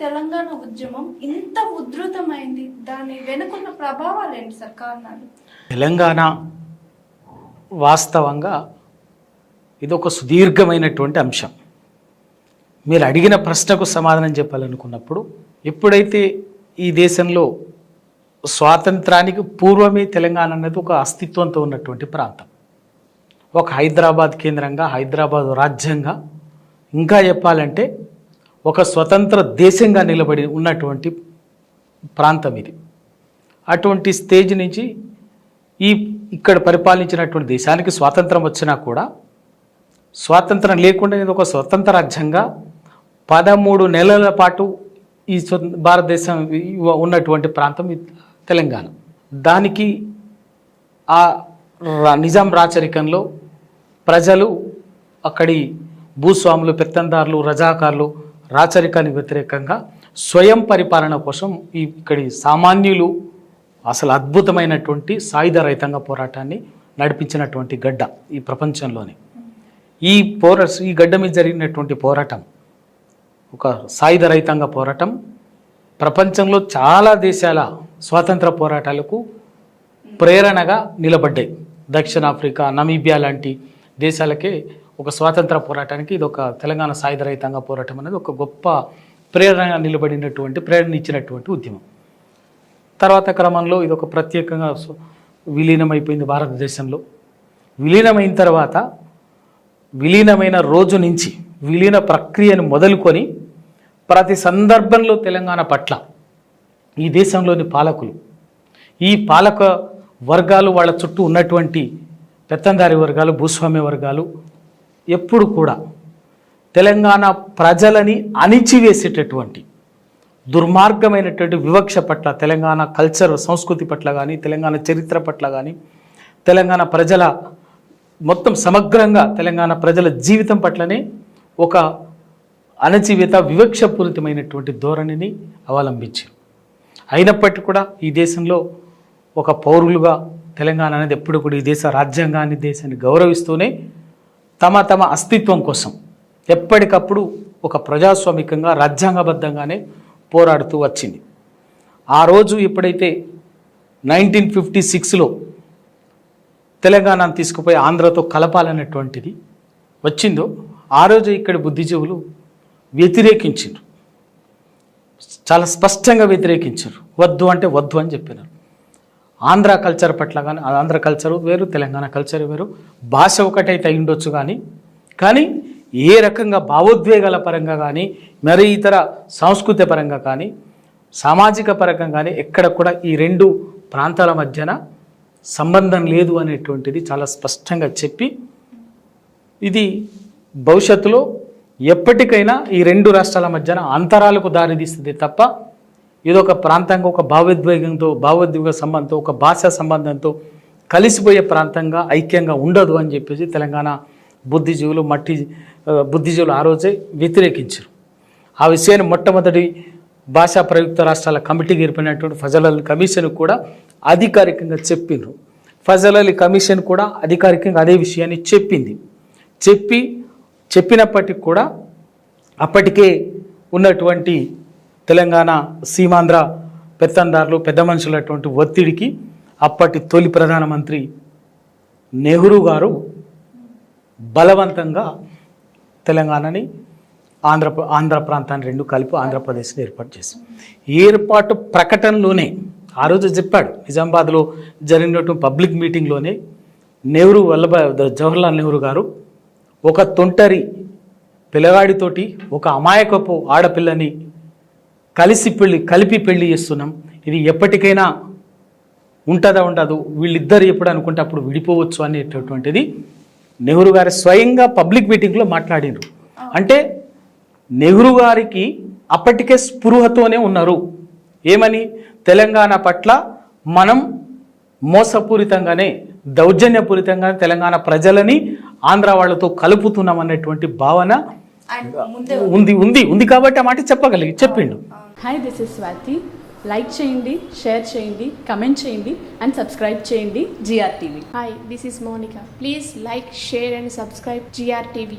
తెలంగాణ ఉద్యమం ఇంత ఉధృతమైంది దాని వెనుకున్న ప్రభావాలు ఏంటి సార్? కారణాలు? తెలంగాణ వాస్తవంగా ఇది ఒక సుదీర్ఘమైనటువంటి అంశం. మీరు అడిగిన ప్రశ్నకు సమాధానం చెప్పాలనుకున్నప్పుడు ఎప్పుడైతే ఈ దేశంలో స్వాతంత్రానికి పూర్వమే తెలంగాణ అనేది ఒక అస్తిత్వంతో ఉన్నటువంటి ప్రాంతం ఒక హైదరాబాద్ కేంద్రంగా హైదరాబాద్ రాజ్యంగా ఇంకా చెప్పాలంటే ఒక స్వతంత్ర దేశంగా నిలబడి ఉన్నటువంటి ప్రాంతం ఇది. అటువంటి స్టేజ్ నుంచి ఈ ఇక్కడ పరిపాలించినటువంటి దేశానికి స్వాతంత్రం వచ్చినా కూడా స్వాతంత్రం లేకుండా ఇది ఒక స్వతంత్ర రాజ్యంగా పదమూడు నెలల పాటు ఈ భారతదేశం ఉన్నటువంటి ప్రాంతం తెలంగాణ. దానికి ఆ నిజాం రాచరికంలో ప్రజలు అక్కడి భూస్వాములు పెత్తందారులు రజాకారులు రాచరికానికి వ్యతిరేకంగా స్వయం పరిపాలన కోసం ఈ ఇక్కడి సామాన్యులు అసలు అద్భుతమైనటువంటి సాయుధ రైతాంగ పోరాటాన్ని నడిపించినటువంటి గడ్డ ఈ ప్రపంచంలోనే. ఈ పోరా ఈ గడ్డ మీద జరిగినటువంటి పోరాటం ఒక సాయుధ రైతాంగ పోరాటం. ప్రపంచంలో చాలా దేశాల స్వాతంత్ర పోరాటాలకు ప్రేరణగా నిలబడ్డాయి. దక్షిణాఫ్రికా నమీబియా లాంటి దేశాలకే ఒక స్వాతంత్ర పోరాటానికి ఇది ఒక తెలంగాణ సాయుధ రైతాంగ పోరాటం అనేది ఒక గొప్ప ప్రేరణ నిలబడినటువంటి ప్రేరణ ఇచ్చినటువంటి ఉద్యమం. తర్వాత క్రమంలో ఇది ఒక ప్రత్యేకంగా విలీనమైపోయింది భారతదేశంలో. విలీనమైన తర్వాత విలీనమైన రోజు నుంచి విలీన ప్రక్రియను మొదలుకొని ప్రతి సందర్భంలో తెలంగాణ పట్ల ఈ దేశంలోని పాలకులు ఈ పాలక వర్గాలు వాళ్ళ చుట్టూ ఉన్నటువంటి పెత్తందారి వర్గాలు భూస్వామ్య వర్గాలు ఎప్పుడు కూడా తెలంగాణ ప్రజలని అణిచివేసేటటువంటి దుర్మార్గమైనటువంటి వివక్ష పట్ల తెలంగాణ కల్చర్ సంస్కృతి పట్ల కానీ తెలంగాణ చరిత్ర పట్ల కానీ తెలంగాణ ప్రజల మొత్తం సమగ్రంగా తెలంగాణ ప్రజల జీవితం పట్లనే ఒక అణచివేత వివక్షపూరితమైనటువంటి ధోరణిని అవలంబించారు. అయినప్పటికీ కూడా ఈ దేశంలో ఒక పౌరులుగా తెలంగాణ అనేది ఎప్పుడు కూడా ఈ దేశ రాజ్యాంగాన్ని దేశాన్ని గౌరవిస్తూనే తమ తమ అస్తిత్వం కోసం ఎప్పటికప్పుడు ఒక ప్రజాస్వామికంగా రాజ్యాంగబద్ధంగానే పోరాడుతూ వచ్చింది. ఆ రోజు ఎప్పుడైతే నైన్టీన్ ఫిఫ్టీ సిక్స్లో తెలంగాణను తీసుకుపోయి ఆంధ్రతో కలపాలనేటువంటిది వచ్చిందో ఆ రోజు ఇక్కడి బుద్ధిజీవులు వ్యతిరేకించారు చాలా స్పష్టంగా వ్యతిరేకించారు వద్దు అంటే వద్దు అని చెప్పినారు. ఆంధ్ర కల్చర్ పట్ల కానీ ఆంధ్ర కల్చరు వేరు తెలంగాణ కల్చర్ వేరు. భాష ఒకటైతే ఉండొచ్చు కానీ కానీ ఏ రకంగా భావోద్వేగాల పరంగా కానీ మరి ఇతర సాంస్కృతిక పరంగా కానీ సామాజిక పరంగా కానీ ఎక్కడ కూడా ఈ రెండు ప్రాంతాల మధ్యన సంబంధం లేదు అనేటువంటిది చాలా స్పష్టంగా చెప్పి ఇది భవిష్యత్తులో ఎప్పటికైనా ఈ రెండు రాష్ట్రాల మధ్యన అంతరాలకు దారితీస్తుంది తప్ప ఇదొక ప్రాంతంగా ఒక భావోద్వేగంతో భావోద్వేగ సంబంధంతో ఒక భాషా సంబంధంతో కలిసిపోయే ప్రాంతంగా ఐక్యంగా ఉండదు అని చెప్పేసి తెలంగాణ బుద్ధిజీవులు మట్టి బుద్ధిజీవులు ఆ రోజే వ్యతిరేకించారు. ఆ విషయాన్ని మొట్టమొదటి భాషా ప్రయుక్త రాష్ట్రాల కమిటీకి ఏర్పడినటువంటి ఫజల్ అలీ కమిషన్ కూడా అధికారికంగా చెప్పిండ్రు. ఫజల్ అలీ కమిషన్ కూడా అధికారికంగా అదే విషయాన్ని చెప్పింది. చెప్పి చెప్పినప్పటికి కూడా అప్పటికే ఉన్నటువంటి తెలంగాణ సీమాంధ్ర పెత్తందారులు పెద్ద మనుషులటువంటి ఒత్తిడికి అప్పటి తొలి ప్రధానమంత్రి నెహ్రూ గారు బలవంతంగా తెలంగాణని ఆంధ్ర ఆంధ్ర ప్రాంతాన్ని రెండు కలిపి ఆంధ్రప్రదేశ్ని ఏర్పాటు చేశారు. ఏర్పాటు ప్రకటనలోనే ఆ రోజు చెప్పాడు నిజామాబాద్లో జరిగినటువంటి పబ్లిక్ మీటింగ్లోనే నెహ్రూ వల్లభాయ్ జవహర్లాల్ నెహ్రూ గారు ఒక తొంటరి పిల్లగాడితోటి ఒక అమాయకపు ఆడపిల్లని కలిసి పెళ్ళి కలిపి పెళ్ళి చేస్తున్నాం. ఇది ఎప్పటికైనా ఉంటుందా ఉండదు? వీళ్ళిద్దరు ఎప్పుడు అనుకుంటే అప్పుడు విడిపోవచ్చు అనేటటువంటిది నెహ్రూ గారు స్వయంగా పబ్లిక్ మీటింగ్లో మాట్లాడినారు అంటే నెహ్రూ గారికి అప్పటికే స్పృహతోనే ఉన్నారు. ఏమని? తెలంగాణ పట్ల మనం మోసపూరితంగానే దౌర్జన్యపూరితంగానే తెలంగాణ ప్రజలని ఆంధ్ర వాళ్ళతో కలుపుతున్నాం అనేటువంటి భావన ఉంది. ఉంది ఉంది కాబట్టి ఆ మాట చెప్పగలిగి చెప్పిండు. Hi this is Swathi like చేయండి షేర్ చేయండి కమెంట్ చేయండి అండ్ సబ్స్క్రైబ్ చేయండి GR TV Hi, this is Monica. Please like, share, and subscribe GRTV.